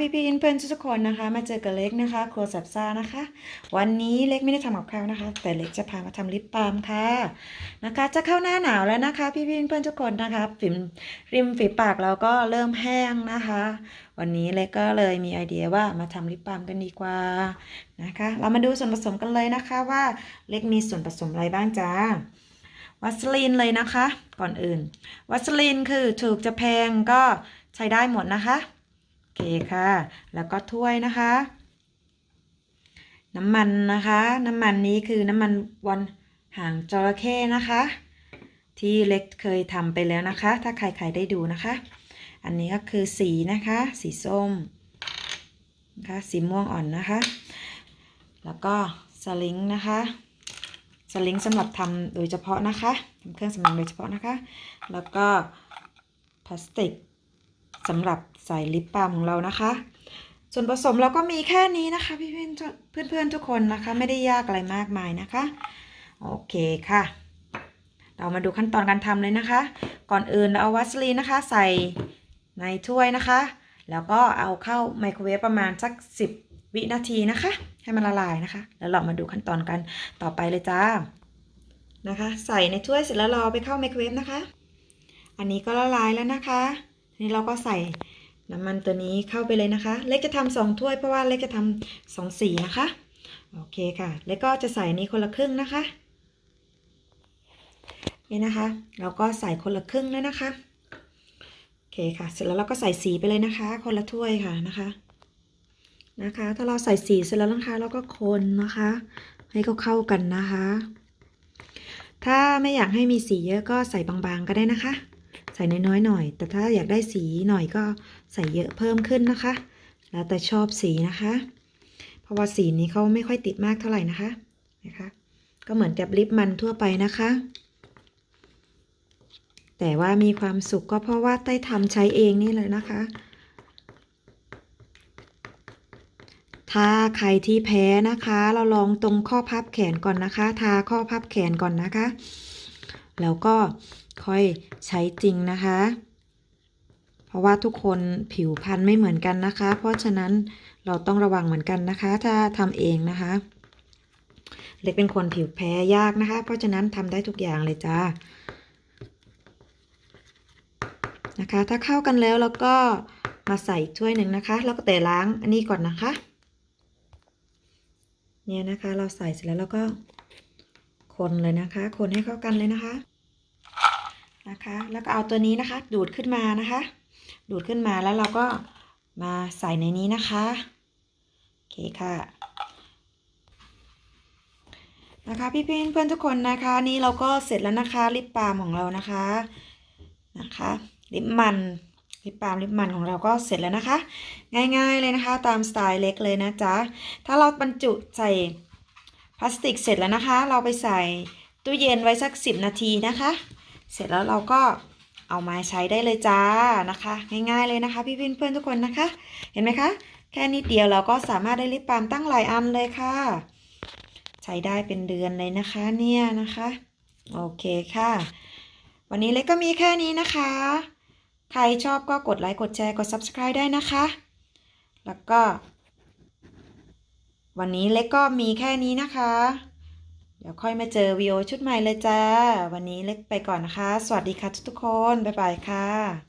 พี่พี่เพื่อนทุกคนนะคะ มาเจอกับเล็กนะคะครัวสับซ่านะคะ วันนี้เล็กไม่ได้ทำกับข้าวนะคะ แต่เล็กจะพามาทำลิปบาล์มค่ะนะคะ จะเข้าหน้าหนาวแล้วนะคะ พี่พี่เพื่อนทุกคนนะคะฝีมริมฝีปากเราก็เริ่มแห้งนะคะ วันนี้เล็กก็เลยมีไอเดียว่ามาทำลิปบาล์มกันดีกว่านะคะ เรามาดูส่วนผสมกันเลยนะคะว่าเล็กมีส่วนผสมอะไรบ้างจ้าวัสลีนเลยนะคะ ก่อนอื่น วัสลีนคือถูกจะแพงก็ใช้ได้หมดนะคะ เคค่ะ แล้วก็ถ้วยนะคะ น้ำมันนะคะ น้ำมันนี้คือน้ำมันวันหางจระเข้นะคะ ที่เล็กเคยทำไปแล้วนะคะ ถ้าใครๆได้ดูนะคะ อันนี้ก็คือสีนะคะ สีส้มนะคะสีม่วงอ่อนนะคะ แล้วก็สลิงนะคะสลิงสำหรับทำโดยเฉพาะนะคะทำเครื่องสำอางโดยเฉพาะนะคะ แล้วก็พลาสติก สำหรับใส่ลิปบาล์มของเรานะคะ ส่วนผสมเราก็มีแค่นี้นะคะพี่เพื่อนเพื่อนทุกคนนะคะ ไม่ได้ยากอะไรมากมายนะคะ โอเคค่ะ เรามาดูขั้นตอนการทำเลยนะคะ ก่อนอื่นเราเอาวัสลีนนะคะ ใส่ในถ้วยนะคะ แล้วก็เอาเข้าไมโครเวฟประมาณสัก 10 วินาทีนะคะ ให้มันละลายนะคะ แล้วเรามาดูขั้นตอนกันต่อไปเลยจ้านะคะ ใส่ในถ้วยเสร็จแล้วรอไปเข้าไมโครเวฟนะคะ อันนี้ก็ละลายแล้วนะคะ นี้เราก็ใส่น้ำมันตัวนี้เข้าไปเลยนะคะ เล็กจะทำสองถ้วยเพราะว่าเล็กจะทำสองสีนะคะ โอเคค่ะ แล้วก็จะใส่นี้คนละครึ่งนะคะ นี่นะคะ เราก็ใส่คนละครึ่งแล้วนะคะ โอเคค่ะ เสร็จแล้วเราก็ใส่สีไปเลยนะคะ คนละถ้วยค่ะนะคะ นะคะ ถ้าเราใส่สีเสร็จแล้วนะคะเราก็คนนะคะ ให้เขาเข้ากันนะคะ ถ้าไม่อยากให้มีสีเยอะก็ใส่บางๆก็ได้นะคะ ใส่น้อยๆหน่อย แต่ถ้าอยากได้สีหน่อยก็ใส่เยอะเพิ่มขึ้นนะคะ แล้วแต่ชอบสีนะคะ เพราะว่าสีนี้เขาไม่ค่อยติดมากเท่าไหร่นะคะนะคะ ก็เหมือนกับลิปมันทั่วไปนะคะ แต่ว่ามีความสุขก็เพราะว่าได้ทำใช้เองนี่เลยนะคะ ถ้าใครที่แพ้นะคะ เราลองตรงข้อพับแขนก่อนนะคะ ทาข้อพับแขนก่อนนะคะ แล้วก็ ค่อยใช้จริงนะคะ เพราะว่าทุกคนผิวพรรณไม่เหมือนกันนะคะ เพราะฉะนั้นเราต้องระวังเหมือนกันนะคะ ถ้าทำเองนะคะ เล็กเป็นคนผิวแพ้ยากนะคะ เพราะฉะนั้นทำได้ทุกอย่างเลยจ้านะคะ ถ้าเข้ากันแล้วเราก็มาใส่ถ้วยหนึ่งนะคะ แล้วก็แต่ล้างอันนี้ก่อนนะคะ เนี่ยนะคะเราใส่เสร็จแล้วเราก็คนเลยนะคะ คนให้เข้ากันเลยนะคะ นะคะ แล้วก็เอาตัวนี้นะคะ ดูดขึ้นมานะคะ ดูดขึ้นมาแล้วเราก็มาใส่ในนี้นะคะโอเคค่ะนะคะพี่เพื่อนเพื่อนทุกคนนะคะนี่เราก็เสร็จแล้วนะคะลิปบาล์มของเรานะคะนะคะลิปมันลิปบาล์มลิปมันของเราก็เสร็จแล้วนะคะ ง่ายๆเลยนะคะ ตามสไตล์เล็กเลยนะจ๊ะถ้าเราบรรจุใส่พลาสติกเสร็จแล้วนะคะ เราไปใส่ตู้เย็นไว้สัก 10 นาทีนะคะ เสร็จแล้วเราก็เอามาใช้ได้เลยจ้านะคะ ง่ายๆเลยนะคะพี่เพื่อนๆทุกคนนะคะ เห็นไหมคะ แค่นิดเดียวเราก็สามารถได้ลิปบาล์มตั้งหลายอันเลยค่ะ ใช้ได้เป็นเดือนเลยนะคะเนี่ยนะคะ โอเคค่ะ วันนี้เล็กก็มีแค่นี้นะคะ ใครชอบก็กดไลค์กดแชร์กด subscribe ได้นะคะ แล้วก็ วันนี้เล็กก็มีแค่นี้นะคะ เดี๋ยวค่อยมาเจอวิดีโอชุดใหม่เลยจ้า วันนี้เล็กไปก่อนนะคะ สวัสดีค่ะทุกๆคน บ๊ายบายค่ะ